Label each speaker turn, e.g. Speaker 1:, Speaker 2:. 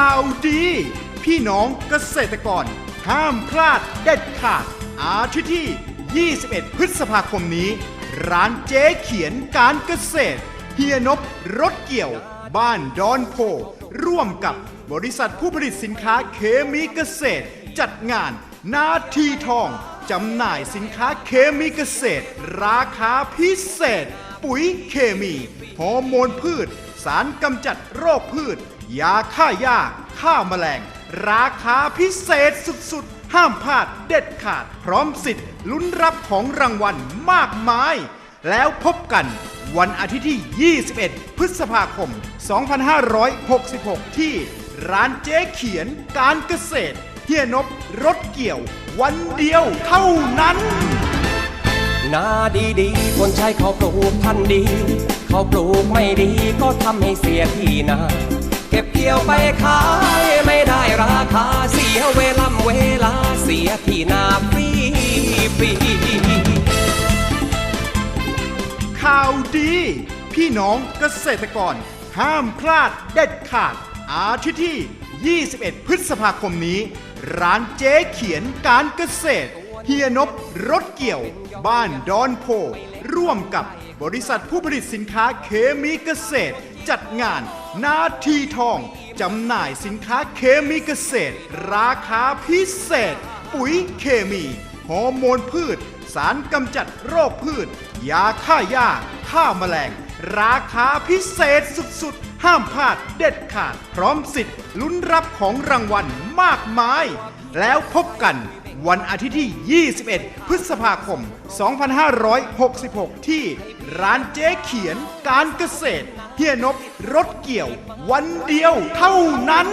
Speaker 1: ข่าวดี พี่น้องเกษตรกร ห้ามพลาดเด็ดขาด อาทิตย์ที่ 21 พฤษภาคมนี้ ร้านเจ๊เขียนการเกษตร เฮียนบรถเกี่ยว บ้านดอนโพ ร่วมกับบริษัทผู้ผลิตสินค้าเคมีเกษตร จัดงานนาทีทอง จำหน่ายสินค้าเคมีเกษตร ราคาพิเศษ ปุ๋ยเคมีฮอร์โมนพืช สารกำจัดโรคพืช ยาฆ่าหญ้าฆ่าแมลง ราคาพิเศษสุดๆ ห้ามพลาดเด็ดขาด พร้อมสิทธิ์ลุ้นรับของรางวัลมากมาย แล้วพบกันวันอาทิตย์ที่ 21 พฤษภาคม 2566 ที่ร้านเจ๊เขียนการเกษตรเฮียนบรถเกี่ยว วันเดียวเท่านั้น
Speaker 2: นาดีดีๆคนใช้เขาปลูกพันธุ์ดี เขาปลูกไม่ดีก็ทำให้เสียที่นา เก็บเกี่ยวไปขายไม่ได้ราคาเสียเวลาเวลาเสียที่นาฟรีฟรี
Speaker 1: ข่าวดี พี่น้องเกษตรกร ห้ามพลาดเด็ดขาด อาทิตย์ที่ 21 พฤษภาคมนี้ ร้านเจ๊เขียนการเกษตรเฮียนบรถเกี่ยว บ้านดอนโพ ร่วมกับบริษัทผู้ผลิตสินค้าเคมีเกษตร จัดงานนาทีทอง จำหน่ายสินค้าเคมีเกษตร ราคาพิเศษ ปุ๋ยเคมีฮอร์โมนพืช สารกำจัดโรคพืช ยาฆ่าหญ้าฆ่าแมลง ราคาพิเศษสุดๆ ห้ามพลาดเด็ดขาด พร้อมสิทธิ์ลุ้นรับของรางวัลมากมาย แล้วพบกัน วันอาทิตย์ที่ 21 พฤษภาคม 2566 ที่ร้านเจ๊เขียนการเกษตรเฮียนบรถเกี่ยว วันเดียวเท่านั้น